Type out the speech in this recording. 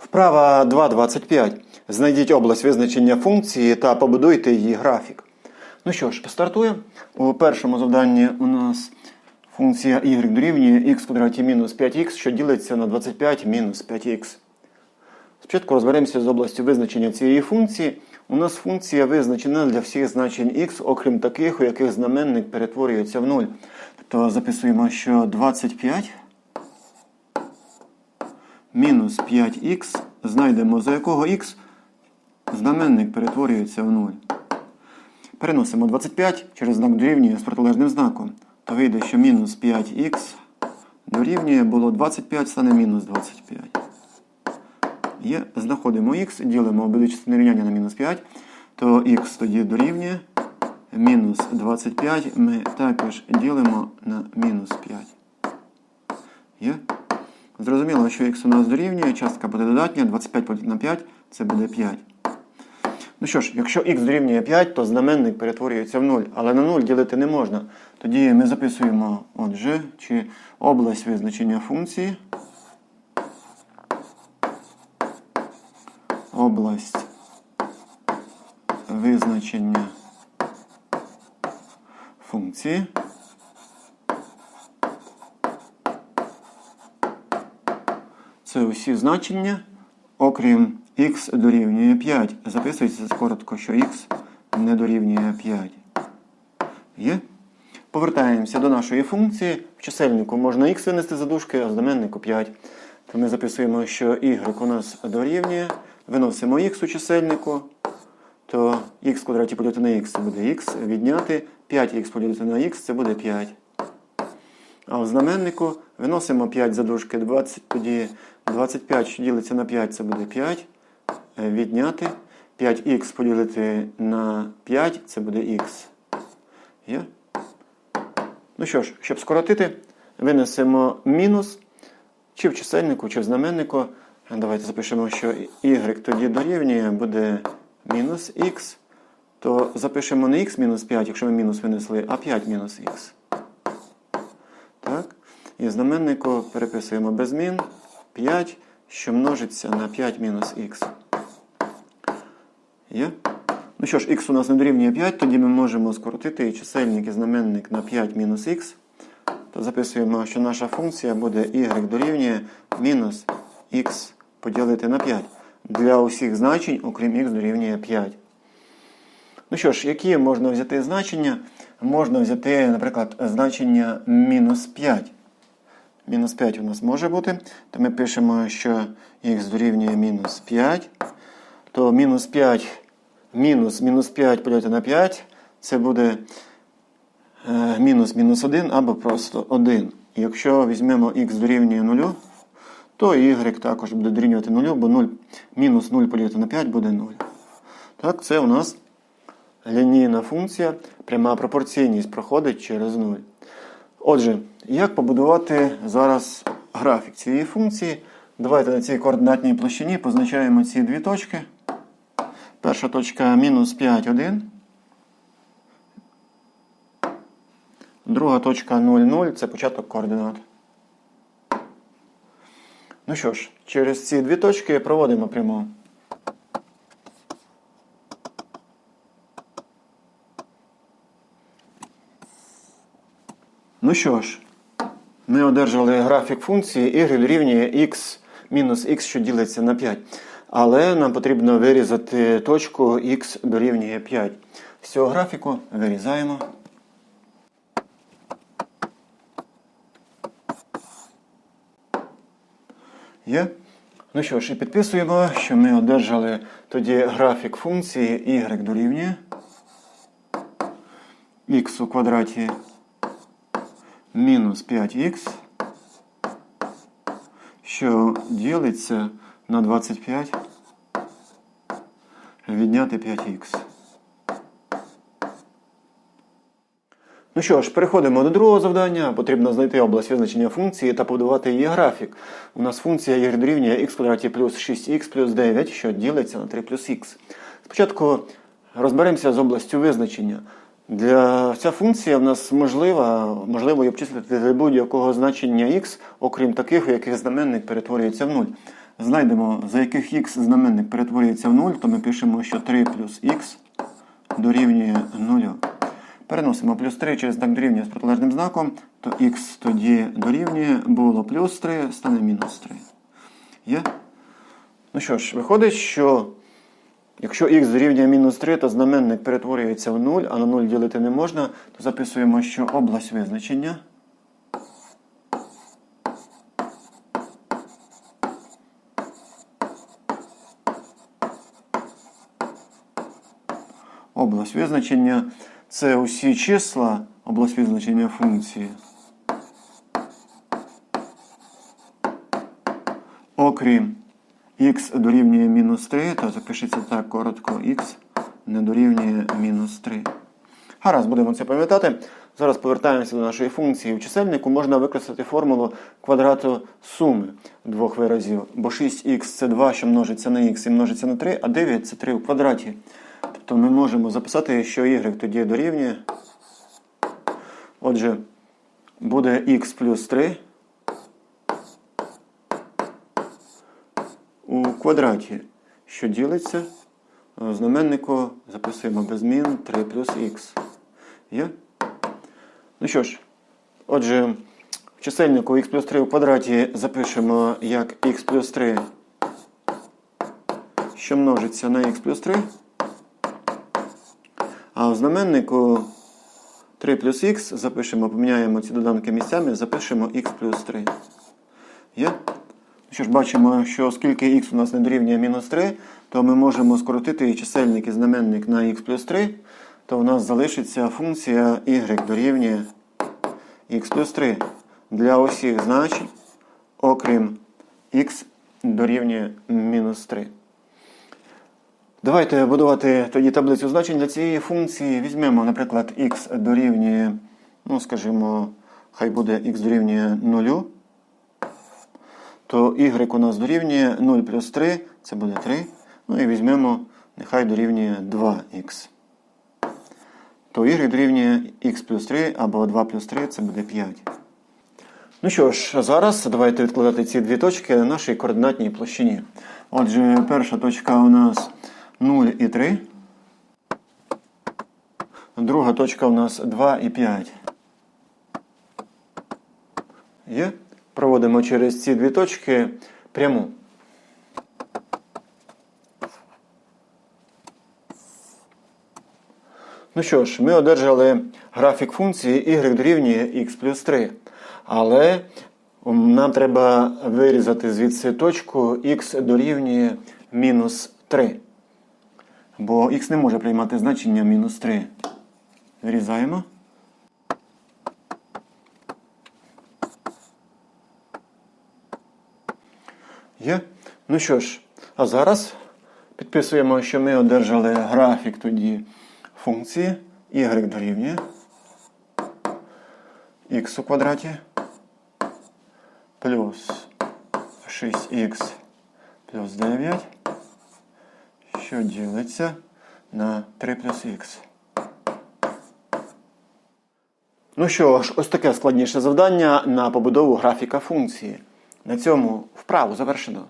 Вправа 2.25. Знайдіть область визначення функції та побудуйте її графік. Ну що ж, стартуємо. У першому завданні у нас функція y дорівнює x квадраті мінус 5х, що ділиться на 25 мінус 5х. Спочатку розберемося з областю визначення цієї функції. У нас функція визначена для всіх значень x, окрім таких, у яких знаменник перетворюється в 0. Тобто записуємо, що 25 мінус 5х знайдемо, за якого х знаменник перетворюється в 0. Переносимо 25 через знак дорівнює з протилежним знаком. То вийде, що мінус 5х дорівнює було 25, стане мінус 25. Є, знаходимо х, ділимо обидві частини рівняння на мінус 5, то х тоді дорівнює мінус 25 ми також ділимо на мінус 5. Є? Зрозуміло, що х у нас дорівнює, частка буде додатня, 25 поділити на 5 це буде 5. Ну що ж, якщо х дорівнює 5, то знаменник перетворюється в 0, але на 0 ділити не можна. Тоді ми записуємо, отже, чи область визначення функції. Область визначення функції. Це усі значення, окрім х дорівнює 5. Записується коротко, що х не дорівнює 5. Є? Повертаємося до нашої функції. В чисельнику можна х винести за дужки, а в знаменнику 5. То ми записуємо, що y у нас дорівнює. Виносимо х у чисельнику, то х квадраті поділити на х це буде х, відняти 5х поділити на х це буде 5. А в знаменнику виносимо 5 за дужки 20, тоді 25, що ділиться на 5, це буде 5. Е, Відняти 5х поділити на 5, це буде х. Є? Ну що ж, щоб скоротити, винесемо мінус чи в чисельнику, чи в знаменнику. Давайте запишемо, що y тоді дорівнює, буде мінус х. То запишемо не х мінус 5, якщо ми мінус винесли, а 5 мінус х. І знаменнику переписуємо без змін 5, що множиться на 5 мінус х. Є? Ну що ж, х у нас не дорівнює 5, тоді ми можемо скоротити і чисельник і знаменник на 5 мінус х. То записуємо, що наша функція буде y дорівнює мінус х поділити на 5. Для усіх значень, окрім х дорівнює 5. Ну що ж, які можна взяти значення? Можна взяти, наприклад, значення мінус 5. Мінус 5 у нас може бути. То ми пишемо, що х дорівнює мінус 5. То мінус 5 мінус мінус 5 поділити на 5. Це буде е, мінус мінус 1 або просто 1. Якщо візьмемо х дорівнює 0, то y також буде дорівнювати 0, бо 0, мінус 0 поділити на 5 буде 0. Так, це у нас лінійна функція, пряма пропорційність проходить через 0. Отже, як побудувати зараз графік цієї функції? Давайте на цій координатній площині позначаємо ці дві точки. Перша точка мінус 5, 1. Друга точка 0, 0 це початок координат. Ну що ж, через ці дві точки проводимо пряму. Ну що ж, ми одержали графік функції y дорівнює x мінус x, що ділиться на 5. Але нам потрібно вирізати точку x дорівнює 5. З цього графіку вирізаємо. Є? Ну що ж, і підписуємо, що ми одержали тоді графік функції y дорівнює x у квадраті мінус 5х, що ділиться на 25 відняти 5х. Ну що ж, переходимо до другого завдання. Потрібно знайти область визначення функції та побудувати її графік. У нас функція y дорівнює x квадраті плюс 6х плюс 9, що ділиться на 3 плюс х. Спочатку розберемося з областю визначення. Для ця функція в нас можлива, можливо її обчислити для будь-якого значення x, окрім таких, у яких знаменник перетворюється в 0. знайдемо, за яких х знаменник перетворюється в 0, то ми пишемо, що 3 плюс х дорівнює 0. Переносимо плюс 3 через знак дорівнює з протилежним знаком, то х тоді дорівнює, було плюс 3, стане мінус 3. Є? Ну що ж, виходить, що якщо х дорівнює мінус 3, то знаменник перетворюється в 0, а на 0 ділити не можна, то записуємо, що область визначення. Область визначення це усі числа, область визначення функції. Окрім х дорівнює мінус 3, то запишеться так коротко х не дорівнює мінус 3. Гаразд, будемо це пам'ятати. Зараз повертаємося до нашої функції. В чисельнику можна використати формулу квадрату суми двох виразів. Бо 6х це 2, що множиться на х і множиться на 3, а 9 це 3 в квадраті. Тобто ми можемо записати, що y тоді дорівнює. Отже, буде х плюс 3 квадраті, що ділиться. В знаменнику записуємо без змін 3 плюс х. Є? Ну що ж, отже, в чисельнику х плюс 3 у квадраті запишемо як х плюс 3, що множиться на х плюс 3. А в знаменнику 3 плюс х запишемо, поміняємо ці доданки місцями, запишемо х плюс 3. Є? Що ж, бачимо, що оскільки х у нас не дорівнює мінус 3, то ми можемо скоротити і чисельник і знаменник на х плюс 3, то у нас залишиться функція y дорівнює х плюс 3 для усіх значень, окрім х дорівнює мінус 3. Давайте будувати тоді таблицю значень для цієї функції. Візьмемо, наприклад, х дорівнює, ну, скажімо, хай буде х дорівнює 0 то y у нас дорівнює 0 плюс 3, це буде 3. Ну і візьмемо, нехай дорівнює 2х. То y дорівнює х плюс 3 або 2 плюс 3 це буде 5. Ну що ж, зараз давайте відкладати ці дві точки на нашій координатній площині. Отже, перша точка у нас 0 і 3. Друга точка у нас 2 і 5. Є? Проводимо через ці дві точки пряму. Ну що ж, ми одержали графік функції y дорівнює x плюс 3. Але нам треба вирізати звідси точку x дорівнює мінус 3. Бо x не може приймати значення мінус 3. Вирізаємо. Є? Ну що ж, а зараз підписуємо, що ми одержали графік тоді функції y дорівнює х у квадраті плюс 6х плюс 9, що ділиться на 3 плюс х. Ну що ж, ось таке складніше завдання на побудову графіка функції. На цьому вправу завершено.